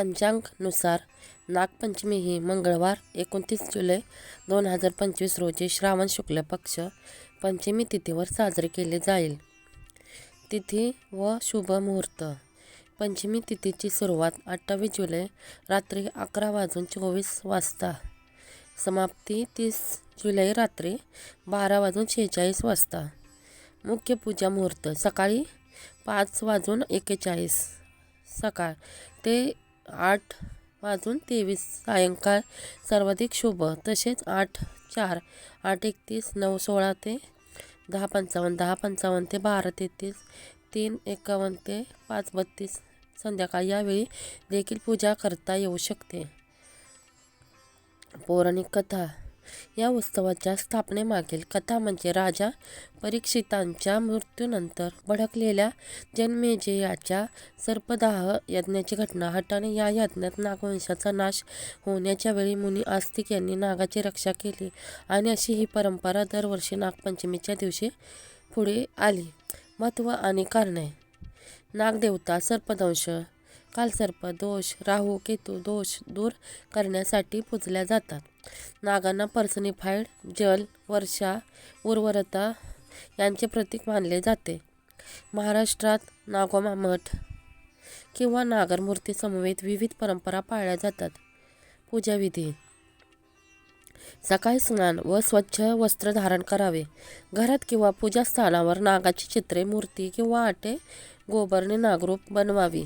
पंचांगनुसार नागपंचमी ही मंगळवार एकोणतीस जुलै दोन हजार पंचवीस रोजी श्रावण शुक्ल पक्ष पंचमी तिथीवर साजरी केले जाईल. तिथी व शुभ मुहूर्त. पंचमी तिथीची सुरुवात अठ्ठावीस जुलै रात्री अकरा वाजून चोवीस वाजता. समाप्ती तीस जुलै रात्री बारा वाजून शेहेचाळीस वाजता. मुख्य पूजा मुहूर्त सकाळी पाच वाजून एक्केचाळीस सकाळ ते आठ वाजून तेवीस सायंकाळ सर्वाधिक शुभ. तसेच आठ चार आठ एकतीस नऊ सोळा ते दहा पंचावन्न दहा पंचावन्न ते बारा तेहतीस तीन एकावन्न ते पाच बत्तीस संध्याकाळ यावेळी देखील पूजा करता येऊ शकते. पौराणिक कथा. या उत्सवाच्या स्थापनेमागील कथा म्हणजे राजा परीक्षितांच्या मृत्यूनंतर भडकलेल्या जन्मेजयाच्या सर्पदाह यज्ञाची घटना हटाने या यज्ञात नागवंशाचा नाश होण्याच्या वेळी मुनी आस्तिक यांनी नागाची रक्षा केली आणि अशी ही परंपरा दरवर्षी नागपंचमीच्या दिवशी पुढे आली. महत्त्व आणि कारणे. नागदेवता सर्पदंश कालसर्प दोष राहू केतू दोष दूर करण्यासाठी पूजल्या जातात. नागांना पर्सनिफाईड जल वर्षा उर्वरता यांचे प्रतीक मानले जाते. महाराष्ट्रात नागोमा मठ किंवा नागर मूर्ती समवेत विविध परंपरा पाळल्या जातात. पूजाविधी. सकाळी स्नान व स्वच्छ वस्त्र धारण करावे. घरात किंवा पूजास्थानावर नागाची चित्रे मूर्ती किंवा आटे गोबरने नागरूप बनवावी.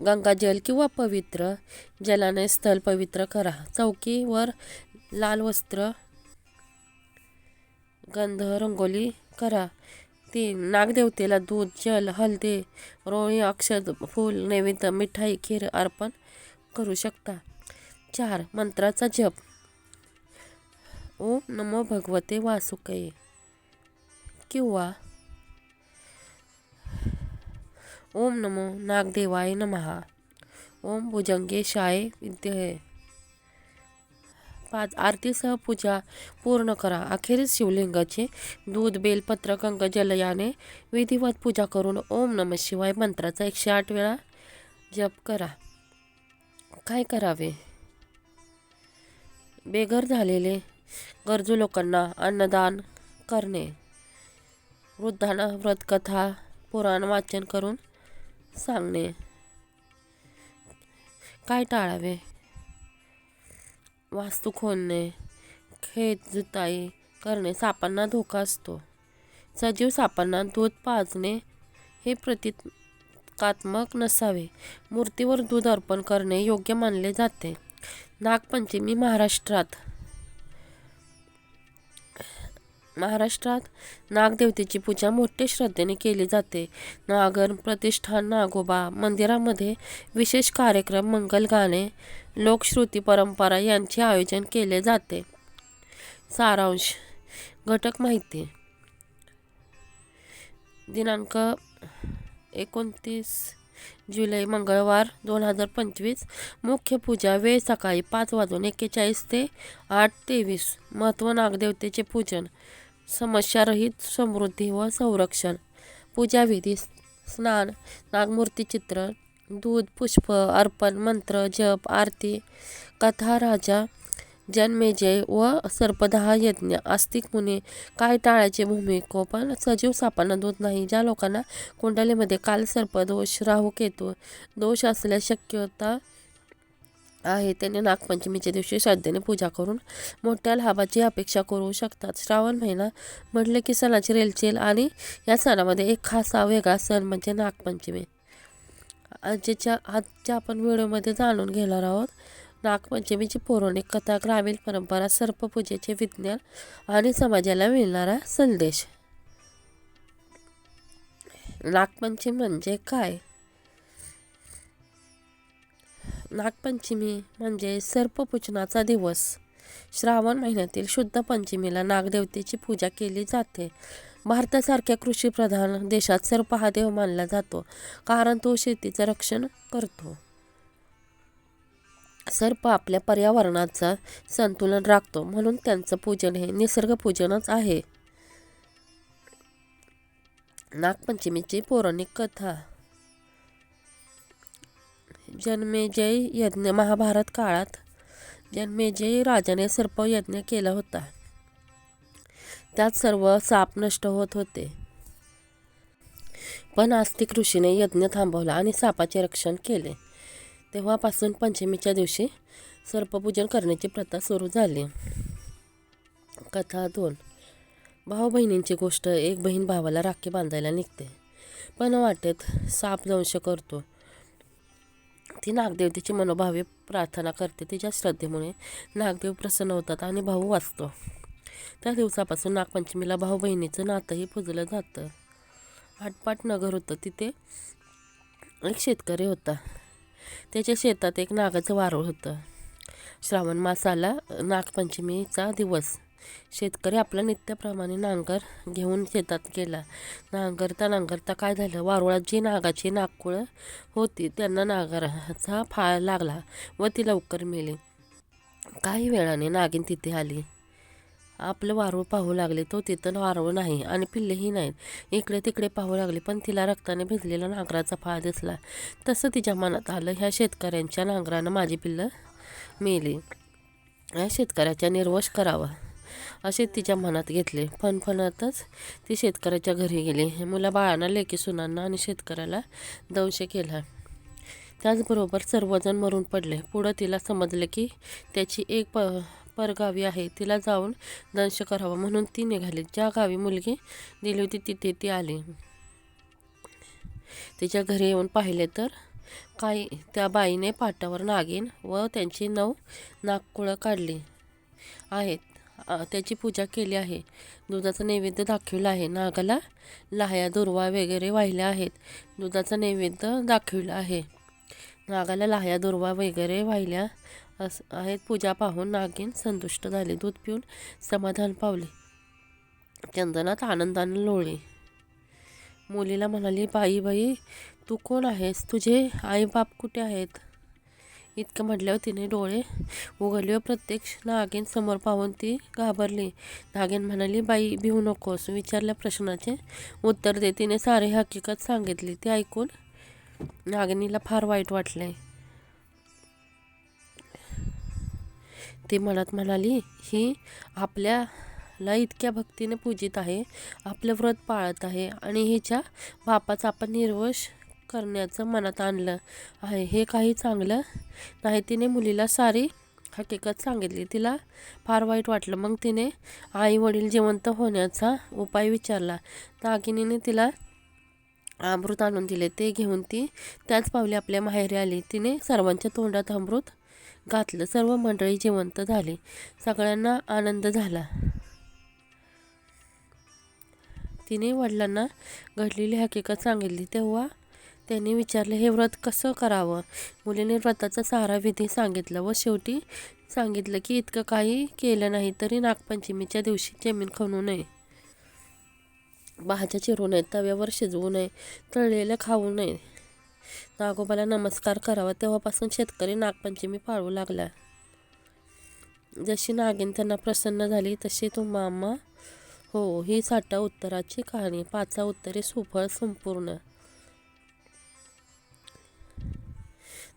गंगाजल किंवा पवित्र जलाने स्थल पवित्र करा. चौकीवर लाल वस्त्र गंध रंगोली करा. तीन नागदेवतेला दूध जल हळदी रोळी अक्षत फूल नैवेद्य मिठाई खीर अर्पण करू शकता. चार मंत्राचा जप. ओम नमो भगवते वासुकये किंवा ओम नमो नागदेवाय नमहा ओम भुजंगेशाय विद्यहे पाच आरतीसह पूजा पूर्ण करा. अखेरीस शिवलिंगाचे दूध बेलपत्र गंगाजल जलयाने विधिवत पूजा करून ओम नम शिवाय मंत्राचा एकशे आठ वेळा जप करा. काय करावे? बेघर झालेले गरजू लोकांना अन्नदान करणे. वृद्धांना व्रतकथा पुराण वाचन करून सांगणे. काय टाळावे? वास्तू खोदणे खेत जुताई करणे. सापांना धोका असतो. सजीव सापांना दूध पाजणे हे प्रतिकात्मक नसावे. मूर्तीवर दूध अर्पण करणे योग्य मानले जाते. नागपंचमी महाराष्ट्रात महाराष्ट्रात नागदेवतेची पूजा मोठ्या श्रद्धेने केली जाते. नागर प्रतिष्ठान नागोबा मंदिरामध्ये विशेष कार्यक्रम मंगल गाणे लोकश्रुती परंपरा यांचे आयोजन केले जाते. सारांश. घटक माहिती. दिनांक एकोणतीस जुलै मंगळवार दोन हजार पंचवीस. मुख्य पूजा वेळ सकाळी पाच वाजून एक्केचाळीस ते आठ तेवीस. महत्त्व नागदेवतेचे पूजन. समस्यारहित समृद्धी व संरक्षण. पूजाविधी स्नान नागमूर्ती चित्र दूध पुष्प अर्पण मंत्र जप आरती कथा राजा जन्मेजय व सर्पदहा यज्ञ आस्तिक मुने काय टाळायचे भूमिकोपन सजीव सापांना दूध नाही. ज्या लोकांना कुंडलीमध्ये काल सर्पदोष राहू केतू दोष असल्यास शक्यता आहे. त्यांनी नागपंचमीच्या दिवशी श्रद्धेने पूजा करून मोठ्या लाभाची अपेक्षा करू शकतात. श्रावण महिना म्हटलं की सणाची रेलचेल आणि या सणामध्ये एक खास वेगळा सण म्हणजे नागपंचमी. आजच्या आजच्या आपण व्हिडिओमध्ये जाणून घेणार आहोत नागपंचमीची पौराणिक कथा ग्रामीण परंपरा सर्पपूजेचे विज्ञान आणि समाजाला मिळणारा संदेश. नागपंचमी म्हणजे काय? नागपंचमी म्हणजे सर्पपूजनाचा दिवस. श्रावण महिन्यातील शुद्ध पंचमीला नागदेवतेची पूजा केली जाते. भारतासारख्या कृषीप्रधान देशात सर्प हा देव मानला जातो कारण तो शेतीचं रक्षण करतो. सर्प आपल्या पर्यावरणाचा संतुलन राखतो म्हणून त्यांचं पूजन हे निसर्गपूजनच आहे. नागपंचमीची पौराणिक कथा. जन्मेजय यज्ञ महाभारत काळात जन्मेजय राजाने सर्प यज्ञ केला होता. त्यात सर्व साप नष्ट होत होते. पण आस्तिक ऋषीने यज्ञ थांबवला आणि सापाचे रक्षण केले. तेव्हापासून पंचमीच्या दिवशी सर्पपूजन करण्याची प्रथा सुरू झाली. कथा दोन. भाऊ बहिणींची गोष्ट एक बहीण भावाला राखी बांधायला निघते. पण वाटेत साप दंश करतो. ती नागदेवतेची मनोभावे प्रार्थना करते तिच्या श्रद्धेमुळे नागदेव प्रसन्न होतात आणि भाऊ वाचतो. त्या दिवसापासून नागपंचमीला भाऊ बहिणीचं नातंही पुजलं जातं. आटपाट नगर होतं तिथे एक शेतकरी होता. त्याच्या शेतात एक नागाचं वारूळ होतं. श्रावण मास आला नागपंचमीचा दिवस. शेतकरी आपला नित्याप्रमाणे नांगर घेऊन शेतात गेला. नांगरता नांगरता काय झालं? वारुळात जी नागाची नागकुळं होती त्यांना नांगराचा फाळ लागला व ती लवकर मेली. काही वेळाने नागिन तिथे आली. आपलं वारूळ पाहू लागले. तो तिथं वारूळ नाही आणि पिल्लेही नाहीत. इकडे तिकडे पाहू लागले पण तिला रक्ताने भिजलेला नांगराचा फाळ दिसला. तसं तिच्या मनात आलं ह्या शेतकऱ्यांच्या नांगरानं माझी पिल्लं मेली. या शेतकऱ्याचा निर्वश करावा. असे तिच्या मनात घेतले. फणफणतच ती शेतकऱ्याच्या घरी गेली. मुला बाळांना लेकी सुनांना आणि शेतकऱ्याला दंश केला. त्याचबरोबर सर्वजण मरून पडले. पुढं तिला समजले की त्याची एक प परगावी आहे. तिला जाऊन दंश करावा म्हणून ती निघाली. ज्या गावी मुलगी दिली होती तिथे ती आली. तिच्या घरी येऊन पाहिले तर काही त्या बाईने पाटावर नागिन व त्यांची नऊ नागकुळं काढली आहेत. त्याची पूजा केली आहे. दुधाचा नैवेद्य दाखविला आहे. नागाला लाह्या दुर्वा वगैरे वाहिल्या आहेत. दुधाचा नैवेद्य दाखविला आहे. नागाला लाह्या दुर्वा वगैरे वाहिल्या अस आहेत. पूजा पाहून नागिन संतुष्ट झाले. दूध पिऊन समाधान पावले. चंदनात आनंदाने लोळे मुलीला म्हणाली बाई बाई तू कोण आहेस? तुझे आई बाप कुठे आहेत? इतकं म्हटल्यावर तिने डोळे उघडले व प्रत्यक्ष नागेन समोर पाहून ती घाबरली. नागेन म्हणाली बाई भिवू नकोस. विचारल्या प्रश्नाचे उत्तर दे तिने सारी हकीकत सांगितली. ते ऐकून नागिनीला फार वाईट वाटले. ती म्हणत म्हणाली ही आपल्याला इतक्या भक्तीने पूजित आहे. आपलं व्रत पाळत आहे. आणि हिच्या बापाचा आपण निर्वश करण्याचं मनात आणलं आहे. हे काही चांगलं नाही. तिने मुलीला सारी हकीकत सांगितली. तिला फार वाईट वाटलं. मग तिने आई वडील जिवंत होण्याचा उपाय विचारला. नागिनीने तिला अमृत आणून दिले. ते घेऊन ती त्याच पावली आपल्या माहेरी आली. तिने सर्वांच्या तोंडात अमृत घातलं. सर्व मंडळी जिवंत झाली. सगळ्यांना आनंद झाला. तिने वडिलांना घडलेली हकीकत सांगितली. तेव्हा त्यांनी विचारले हे व्रत कसं करावं? मुलीने व्रताचा सारा विधी सांगितला व शेवटी सांगितलं की इतकं काही केलं नाही तरी नागपंचमीच्या दिवशी जमीन खणू नये. भाज्या चिरू नये तव्यावर शिजवू नये तळलेलं खाऊ नये. नागोबाला नमस्कार करावा. तेव्हापासून शेतकरी नागपंचमी पाळू लागला. जशी नागिन त्यांना प्रसन्न झाली तशी तो मामा हो ही साठा उत्तराची कहाणी. पाचा उत्तरे सुफळ संपूर्ण.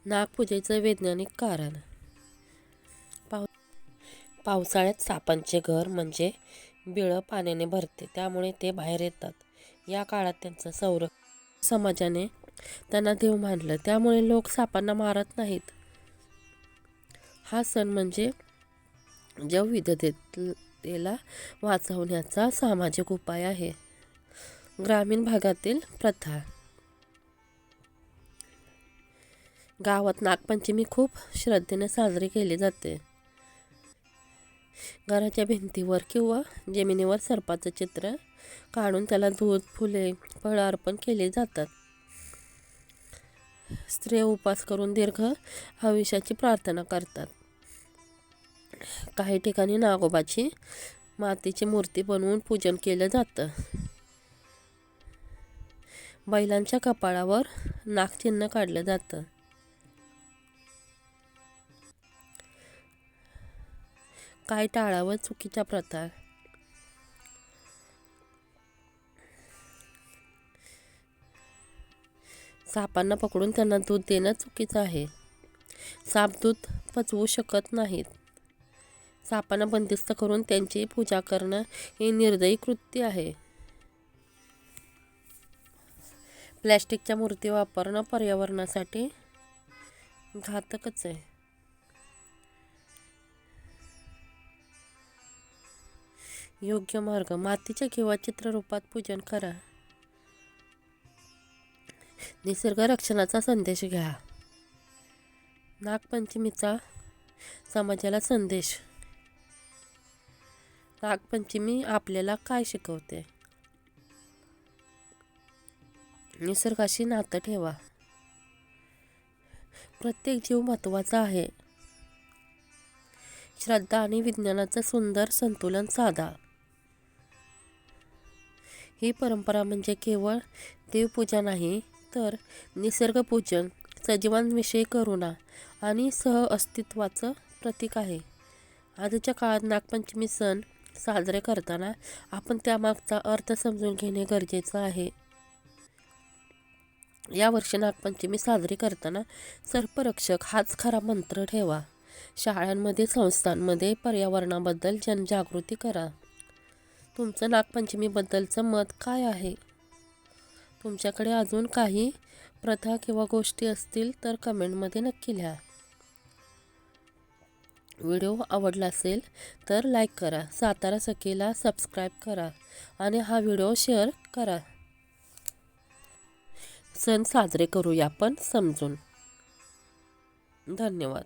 नागपूजेचं वैज्ञानिक कारण. पाव पावसाळ्यात सापांचे घर म्हणजे बिळं पाण्याने भरते त्यामुळे ते बाहेर येतात. या काळात त्यांचं संर समाजाने त्यांना देव मानलं त्यामुळे लोक सापांना मारत नाहीत. हा सण म्हणजे जवविधतेला वाचवण्याचा सामाजिक उपाय आहे. ग्रामीण भागातील प्रथा गावात नागपंचमी खूप श्रद्धेने साजरी केली जाते. घराच्या भिंतीवर किंवा जमिनीवर सर्पाचं चित्र काढून त्याला दूध फुले फळं अर्पण केले जातात. स्त्रिया उपास करून दीर्घ आयुष्याची प्रार्थना करतात. काही ठिकाणी नागोबाची मातीची मूर्ती बनवून पूजन केलं जातं. बैलांच्या कपाळावर नागचिन्ह काढलं जातं. काय टाळावं चुकीच्या प्रथा? सापांना पकडून त्यांना दूध देणं चुकीचं आहे. साप दूध पचवू शकत नाहीत. सापांना बंदिस्त करून त्यांची पूजा करणं हे निर्दयी कृत्य आहे. प्लॅस्टिकच्या मूर्ती वापरणं पर्यावरणासाठी घातकच आहे. योग्य मार्ग मातीच्या किंवा चित्ररूपात पूजन करा. निसर्ग रक्षणाचा संदेश घ्या. नागपंचमीचा समाजाला संदेश. नागपंचमी आपल्याला काय शिकवते? निसर्गाशी नातं ठेवा. प्रत्येक जीव महत्त्वाचा आहे. श्रद्धा आणि विज्ञानाचं सुंदर संतुलन साधा. ही परंपरा म्हणजे केवळ देवपूजा नाही तर निसर्गपूजन सजीवांविषयी करुणा आणि सह अस्तित्वाचं प्रतीक आहे. आजच्या काळात नागपंचमी सण साजरे करताना आपण त्यामागचा अर्थ समजून घेणे गरजेचं आहे. यावर्षी नागपंचमी साजरी करताना सर्परक्षक हाच खरा मंत्र ठेवा. शाळांमध्ये संस्थांमध्ये पर्यावरणाबद्दल जनजागृती करा. तुमचं नागपंचमीबद्दलचं मत काय आहे? तुमच्याकडे अजून काही प्रथा किंवा गोष्टी असतील तर कमेंटमध्ये नक्की लिहा. व्हिडिओ आवडला असेल तर लाईक करा सातारा सखीला सबस्क्राईब करा आणि हा व्हिडिओ शेअर करा. सण साजरे करूया आपण समजून. धन्यवाद.